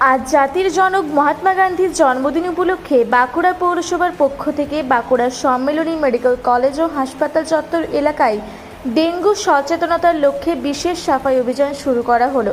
আজ জাতির জনক মহাত্মা গান্ধীর জন্মদিন উপলক্ষে বাঁকুড়া পৌরসভার পক্ষ থেকে বাঁকুড়ার সম্মেলনী মেডিকেল কলেজ ও হাসপাতাল চত্বর এলাকায় ডেঙ্গু সচেতনতার লক্ষ্যে বিশেষ সাফাই অভিযান শুরু করা হলো।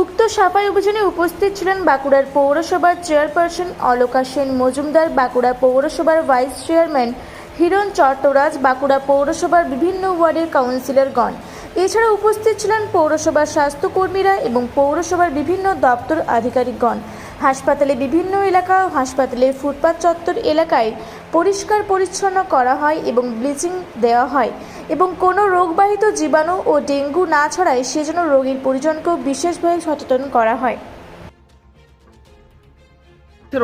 উক্ত সাফাই অভিযানে উপস্থিত ছিলেন বাঁকুড়ার পৌরসভার চেয়ারপারসন অলোকা সেন মজুমদার, বাঁকুড়া পৌরসভার ভাইস চেয়ারম্যান হিরণ চট্টরাজ, বাঁকুড়া পৌরসভার বিভিন্ন ওয়ার্ডের কাউন্সিলরগণ। এছাড়া উপস্থিত ছিলেন পৌরসভার স্বাস্থ্যকর্মীরা এবং পৌরসভার বিভিন্ন দপ্তর আধিকারিকগণ। হাসপাতালে বিভিন্ন এলাকা ও হাসপাতালের ফুটপাত চত্বর এলাকায় পরিষ্কার পরিচ্ছন্ন করা হয় এবং ব্লিচিং দেওয়া হয় এবং কোনো রোগবাহিত জীবাণু ও ডেঙ্গু না ছড়ায় সেজন্য রোগীর পরিজনকেও বিশেষভাবে সচেতন করা হয়।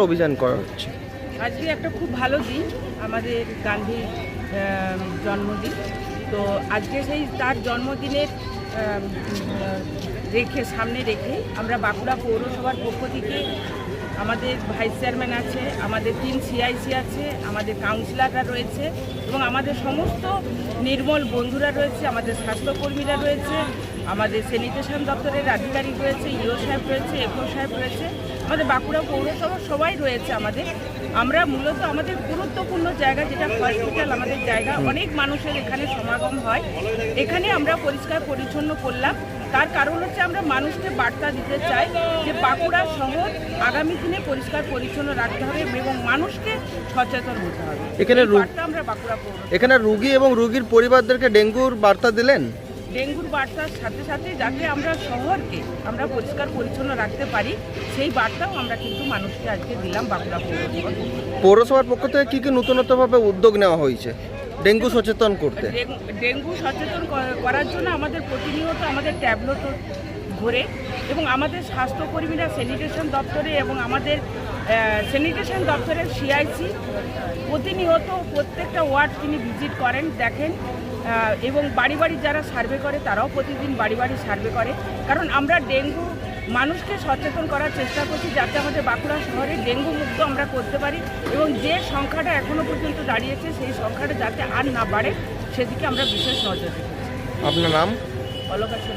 অভিযান করা হচ্ছে। আজকে একটা খুব ভালো দিন আমাদের গান্ধীর জন্মদিন। তো আজকে সেই তার জন্মদিনের রেখে, সামনে রেখে আমরা বাঁকুড়া পৌরসভার পক্ষ থেকে আমাদের ভাইস চেয়ারম্যান আছে, আমাদের তিন সিআইসি আছে, আমাদের কাউন্সিলররা রয়েছে এবং আমাদের সমস্ত নির্মল বন্ধুরা রয়েছে, আমাদের স্বাস্থ্যকর্মীরা রয়েছে, আমাদের স্যানিটেশন দপ্তরের আধিকারিক রয়েছে, ইও সাহেব রয়েছে, এফও সাহেব রয়েছে। আমাদের বাঁকুড়া পৌরসভা সবাই রয়েছে আমাদের। আমরা মূলত আমাদের গুরুত্বপূর্ণ জায়গা যেটা হসপিটাল আমাদের জায়গা অনেক মানুষের এখানে সমাগম হয়। এখানে আমরা পরিষ্কার পরিচ্ছন্ন করলাম। তার কারণ হচ্ছে আমরা মানুষকে বার্তা দিতে চাই যে বাঁকুড়া শহর আগামী দিনে পরিষ্কার পরিচ্ছন্ন রাখতে হবে এবং মানুষকে সচেতন হতে হবে। এখানে বার্তা আমরা বাঁকুড়া এখানে রুগী এবং রুগীর পরিবারদেরকে ডেঙ্গুর বার্তা দিলেন? ডেঙ্গুর বার্তার সাথে সাথে যাতে আমরা শহরকে আমরা পরিষ্কার পরিচ্ছন্ন রাখতে পারি সেই বার্তাও আমরা কিন্তু মানুষকে আজকে দিলাম বাঁকুড়া পৌরসভা পৌরসভার পক্ষ থেকে কী কি নতুনত্বভাবে উদ্যোগ নেওয়া হয়েছে ডেঙ্গু সচেতন করতে? ডেঙ্গু- সচেতন করার জন্য আমাদের প্রতিনিয়ত আমাদের ট্যাবলেট ঘোরে এবং আমাদের স্বাস্থ্যকর্মীরা স্যানিটেশন দপ্তরে এবং আমাদের স্যানিটেশন দপ্তরের সিআইসি প্রতিনিয়ত প্রত্যেকটা ওয়ার্ড তিনি ভিজিট করেন দেখেন। এবং বাড়ি বাড়ি যারা সার্ভে করে তারাও প্রতিদিন বাড়ি বাড়ি সার্ভে করে। কারণ আমরা ডেঙ্গু মানুষকে সচেতন করার চেষ্টা করছি যাতে আমাদের বাঁকুড়া শহরে ডেঙ্গু মুক্ত আমরা করতে পারি এবং যে সংখ্যাটা এখনও পর্যন্ত দাঁড়িয়েছে সেই সংখ্যাটা যাতে আর না বাড়ে সেদিকে আমরা বিশেষ নজর রেখেছি। আপনার নাম? অলোকাশন